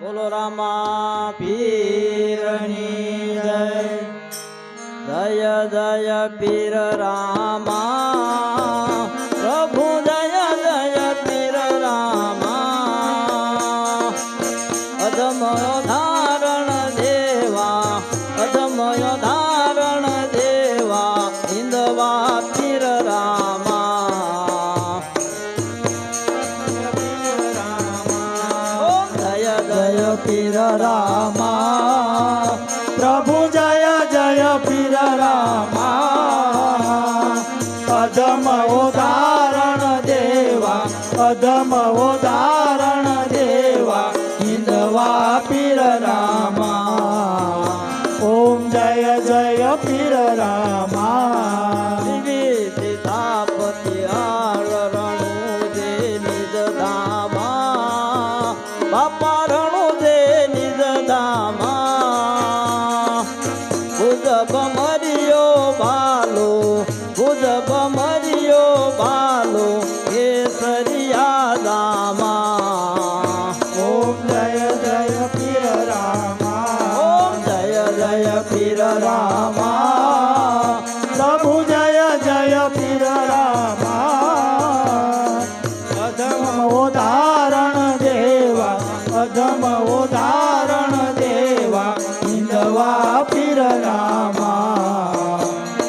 બોલો રામા પીરની જય. જય જય પીર રામા. પ્રભુ જય જય પીર રામા. અધમરો જય જય પીર રામ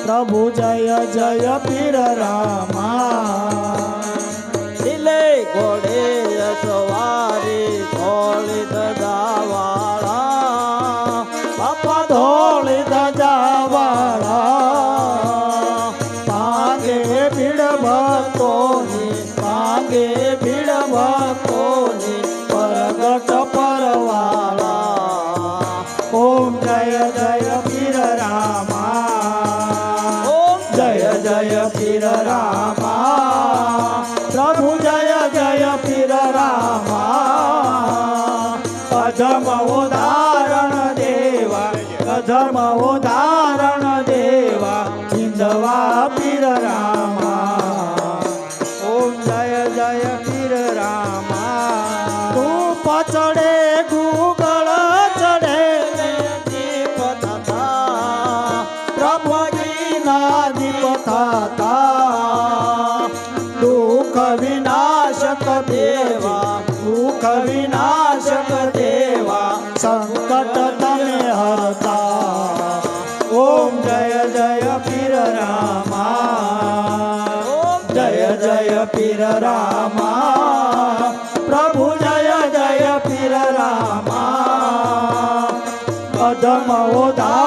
प्रभु जय जय वीर राम। अनादिपथाता। दुख विनाशक देवा दुख विनाशक देवा संकट तमे हरता ओम जय जय पीर रामा जय जय पीर रामा। प्रभु जय जय पीर रामा। अधम उदा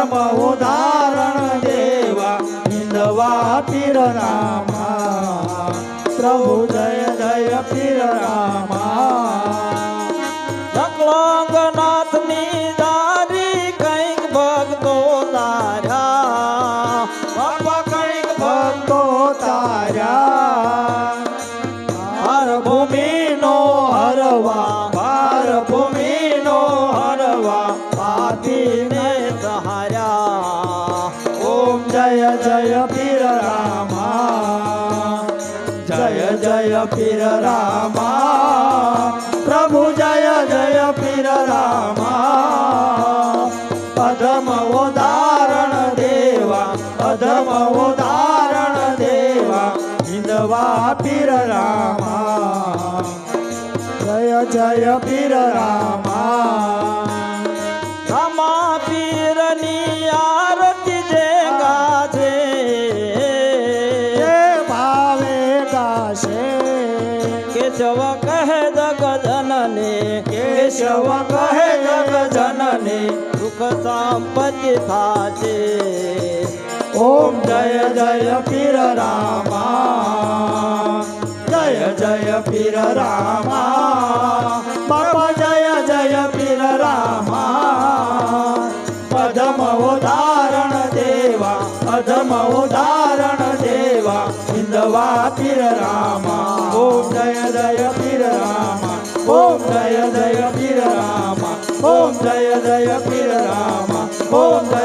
ધર્મ ઉદાહરણ દેવા હિંદવા પીર નામા જય પીર રામા પ્રભુ જય જય પીર રામા અધમ ઉદાહરણ દેવા અધમ ઉદાહરણ દેવા હિંદવા પીર રામા જય જય પીર રામા केशव कहे जग जननी। केशव कहे जग जननी, सुख संपत्ति थाचे ओम जय जय पीर रामा। जय जय पीर रामा। बाबा जय जय पीर रामा। पदम उदाहरण देवा, पदम उदाहरण देवा हिंदवा पीर Rama. Om ya Jaya Pira Rama. Om Pira Rama.